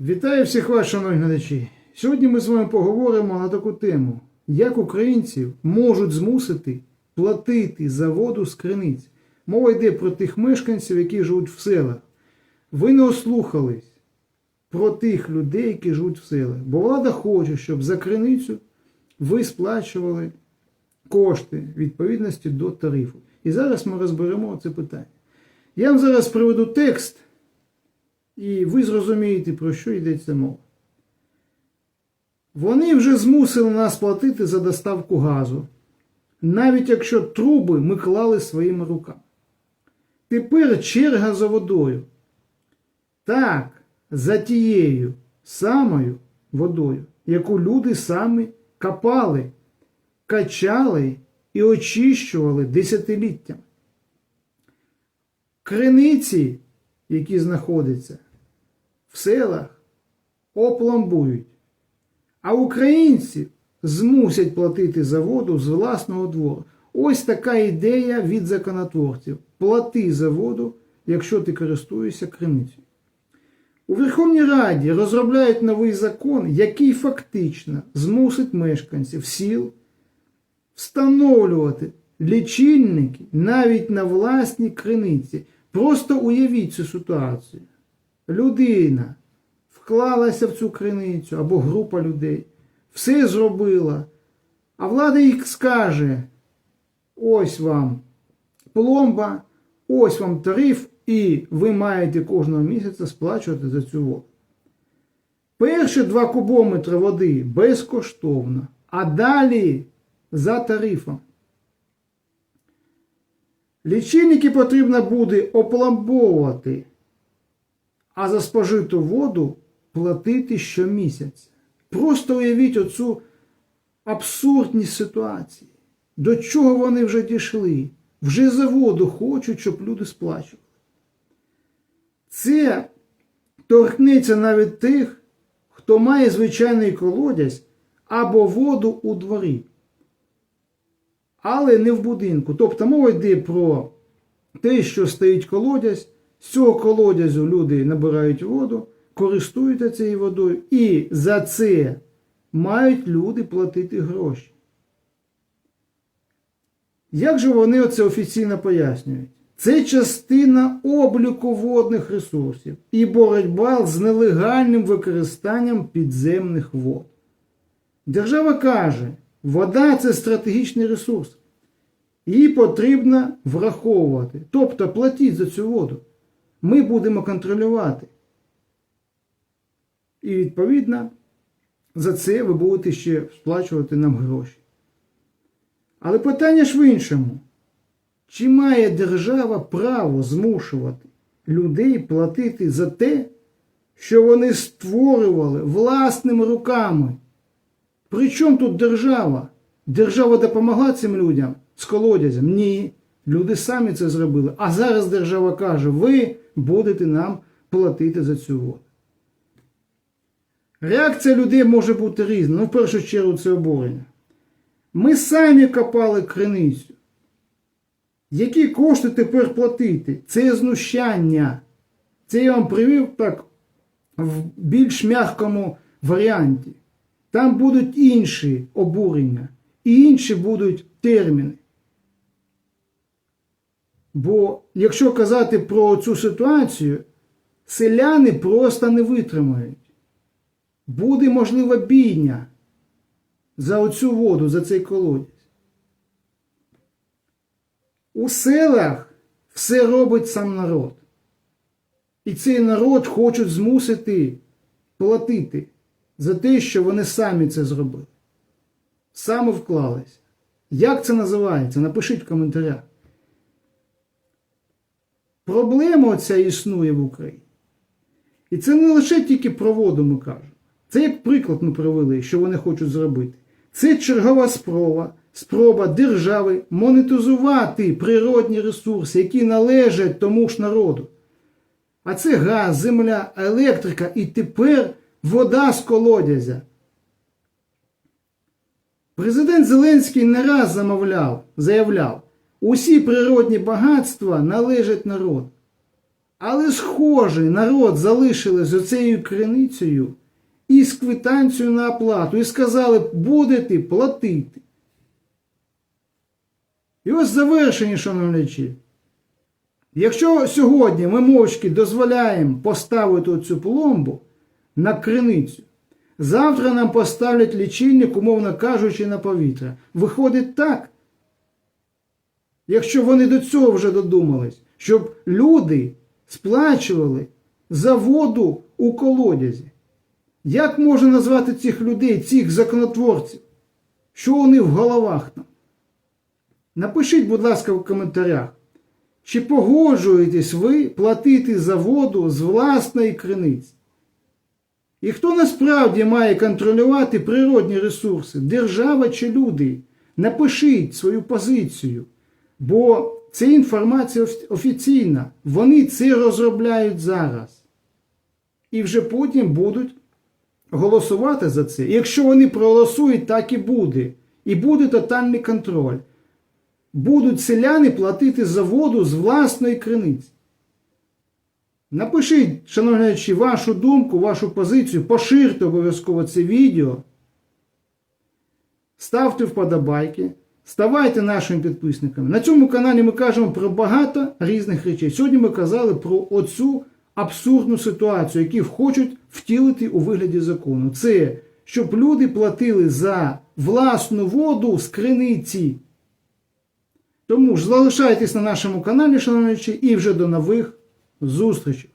Вітаю всіх вас, шановні глядачі. Сьогодні ми з вами поговоримо на таку тему, як українців можуть змусити платити за воду з криниць. Мова йде про тих мешканців, які живуть в селах. Ви не ослухались про тих людей, які живуть в селах. Бо влада хоче, щоб за криницю ви сплачували кошти відповідності до тарифу. І зараз ми розберемо це питання. Я вам зараз приведу текст. І ви зрозумієте, про що йдеться мова. Вони вже змусили нас платити за доставку газу, навіть якщо труби ми клали своїми руками. Тепер черга за водою. Так, за тією самою водою, яку люди самі копали, качали і очищували десятиліттями. Криниці, які знаходяться в селах, опломбують, а українці змусять платити за воду з власного двору. Ось така ідея від законотворців. Плати за воду, якщо ти користуєшся криницею. У Верховній Раді розробляють новий закон, який фактично змусить мешканців сіл встановлювати лічильники навіть на власній криниці. Просто уявіть цю ситуацію. Людина вклалася в цю криницю або група людей, все зробила, а влада їх скаже: ось вам пломба, ось вам тариф, і ви маєте кожного місяця сплачувати за цю воду. Перші два кубометри води безкоштовно, а далі за тарифом. Лічильники потрібно буде опломбовувати, а за спожиту воду платити щомісяця. Просто уявіть оцю абсурдність ситуації. До чого вони вже дійшли? Вже за воду хочуть, щоб люди сплачували. Це торкнеться навіть тих, хто має звичайний колодязь або воду у дворі але не в будинку. Тобто мова йде про те, що стоїть колодязь, з цього колодязю люди набирають воду, користуються цією водою, і за це мають люди платити гроші. Як же вони оце офіційно пояснюють? Це частина обліку водних ресурсів і боротьба з нелегальним використанням підземних вод. Держава каже, Вода це стратегічний ресурс. Її потрібно враховувати. Тобто платіть за цю воду. Ми будемо контролювати. І відповідно за це ви будете ще сплачувати нам гроші. Але питання ж в іншому. Чи має держава право змушувати людей платити за те, що вони створювали власними руками? При чому тут держава? Держава допомогла цим людям з колодязем? Ні. Люди самі це зробили. А зараз держава каже, ви будете нам платити за цю воду. Реакція людей може бути різна. Ну, в першу чергу, це обурення. Ми самі копали криницю. Які кошти тепер платити? Це знущання. Це я вам привів так в більш м'якому варіанті. Там будуть інші обурення, і інші будуть терміни. Бо якщо казати про цю ситуацію, селяни просто не витримають. Буде, можливо, бійня за оцю воду, за цей колодязь. У селах все робить сам народ. І цей народ хочуть змусити платити за те, що вони самі це зробили. Саме вклалися. Як це називається? Напишіть в коментарях. Проблема оця існує в Україні. І це не лише тільки про воду ми кажемо. Це як приклад ми привели, що вони хочуть зробити. Це чергова спроба, спроба держави монетизувати природні ресурси, які належать тому ж народу. А це газ, земля, електрика і тепер вода з колодязя. Президент Зеленський не раз замовляв, заявляв, усі природні багатства належать народу. Але схоже, народ залишили з оцею криницею і з квитанцією на оплату, і сказали, будете платити. І ось завершення, шановні глядачі. Якщо сьогодні ми мовчки дозволяємо поставити цю пломбу на криницю, завтра нам поставлять лічильник, умовно кажучи, на повітря. Виходить так, якщо вони до цього вже додумались, щоб люди сплачували за воду у колодязі. Як можна назвати цих людей, цих законотворців? Що них в головах там? Напишіть, будь ласка, в коментарях, чи погоджуєтесь ви платити за воду з власної криниці? І хто насправді має контролювати природні ресурси, держава чи люди? Напишіть свою позицію, бо це інформація офіційна. Вони це розробляють зараз. І вже потім будуть голосувати за це. І якщо вони проголосують, так і буде. І буде тотальний контроль. Будуть селяни платити за воду з власної криниці. Напишіть, шановні вашу думку, вашу позицію, поширте обов'язково це відео. Ставте вподобайки, ставайте нашими підписниками. На цьому каналі ми кажемо про багато різних речей. Сьогодні ми казали про оцю абсурдну ситуацію, яку хочуть втілити у вигляді закону. Це щоб люди платили за власну воду з криниці. Тому ж залишайтесь на нашому каналі, шановні, і вже до нових зустрічей.